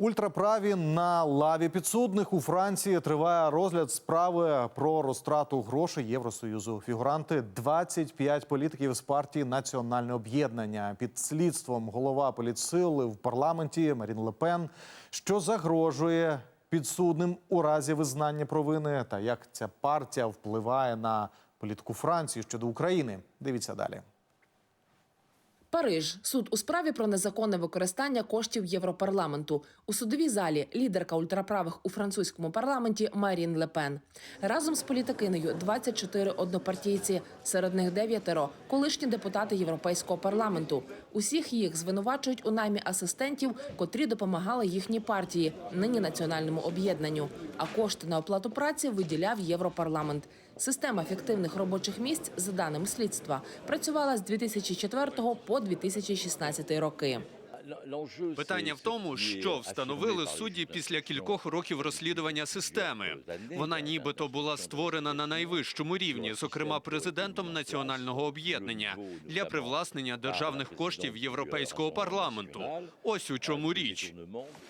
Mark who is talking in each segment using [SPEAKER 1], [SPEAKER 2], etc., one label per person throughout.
[SPEAKER 1] Ультраправі на лаві підсудних у Франції триває розгляд справи про розтрату грошей Євросоюзу. Фігуранти 25 політиків з партії Національне об'єднання під слідством голова політсили в парламенті Марін Лепен, що загрожує підсудним у разі визнання провини, та як ця партія впливає на політику Франції щодо України. Дивіться далі.
[SPEAKER 2] Париж. Суд у справі про незаконне використання коштів Європарламенту. У судовій залі лідерка ультраправих у французькому парламенті Марін Лепен. Разом з політикинею 24 однопартійці, серед них дев'ятеро – колишні депутати Європейського парламенту. Усіх їх звинувачують у наймі асистентів, котрі допомагали їхній партії, нині національному об'єднанню. А кошти на оплату праці виділяв Європарламент. Система фіктивних робочих місць, за даними слідства, працювала з 2004 по 2016 роки.
[SPEAKER 3] Питання в тому, що встановили судді після кількох років розслідування системи. Вона нібито була створена на найвищому рівні, зокрема президентом національного об'єднання для привласнення державних коштів європейського парламенту. Ось у чому річ.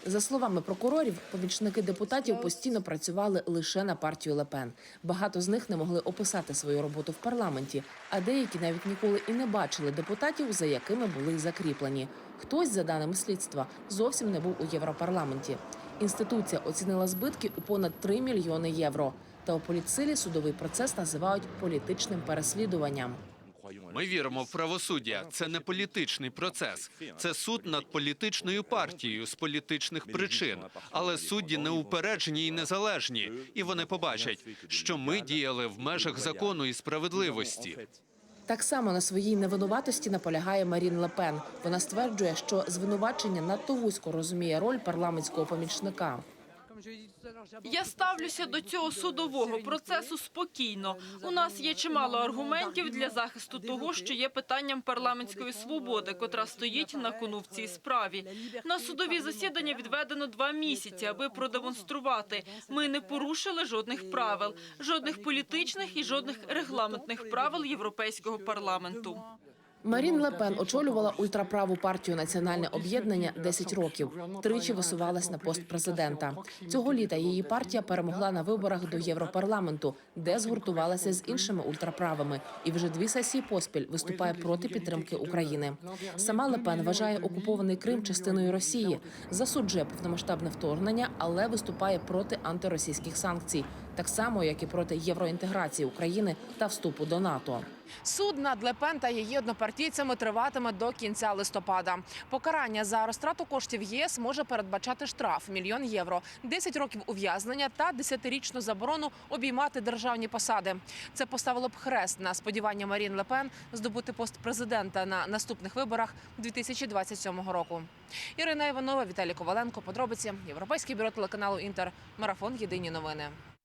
[SPEAKER 2] За словами прокурорів, помічники депутатів постійно працювали лише на партію Лепен. Багато з них не могли описати свою роботу в парламенті, а деякі навіть ніколи і не бачили депутатів, за якими були закріплені. Хтось, за даними слідства, зовсім не був у Європарламенті. Інституція оцінила збитки у понад 3 мільйони євро. Та у політсилі судовий процес називають політичним переслідуванням.
[SPEAKER 3] Ми віримо в правосуддя. Це не політичний процес. Це суд над політичною партією з політичних причин. Але судді неупереджені і незалежні, і вони побачать, що ми діяли в межах закону і справедливості.
[SPEAKER 2] Так само на своїй невинуватості наполягає Марін Лепен. Вона стверджує, що звинувачення надто вузько розуміє роль парламентського помічника.
[SPEAKER 4] Я ставлюся до цього судового процесу спокійно. У нас є чимало аргументів для захисту того, що є питанням парламентської свободи, котра стоїть на кону в цій справі. На судові засідання відведено два місяці, аби продемонструвати. Ми не порушили жодних правил, жодних політичних і жодних регламентних правил Європейського парламенту.
[SPEAKER 2] Марін Лепен очолювала ультраправу партію Національне об'єднання 10 років. Тричі висувалась на пост президента. Цього літа її партія перемогла на виборах до Європарламенту, де згуртувалася з іншими ультраправими, і вже дві сесії поспіль виступає проти підтримки України. Сама Лепен вважає окупований Крим частиною Росії, засуджує повномасштабне вторгнення, але виступає проти антиросійських санкцій, так само як і проти євроінтеграції України та вступу до НАТО. Суд над Лепен та її однопартійцями триватиме до кінця листопада. Покарання за розтрату коштів ЄС може передбачати штраф мільйон євро, 10 років ув'язнення та 10-річну заборону обіймати державні посади. Це поставило б хрест на сподівання Марін Лепен здобути пост президента на наступних виборах 2027 року. Ірина Іванова, Віталій Коваленко. Подробиці Європейське бюро телеканалу Інтер. Марафон Єдині новини.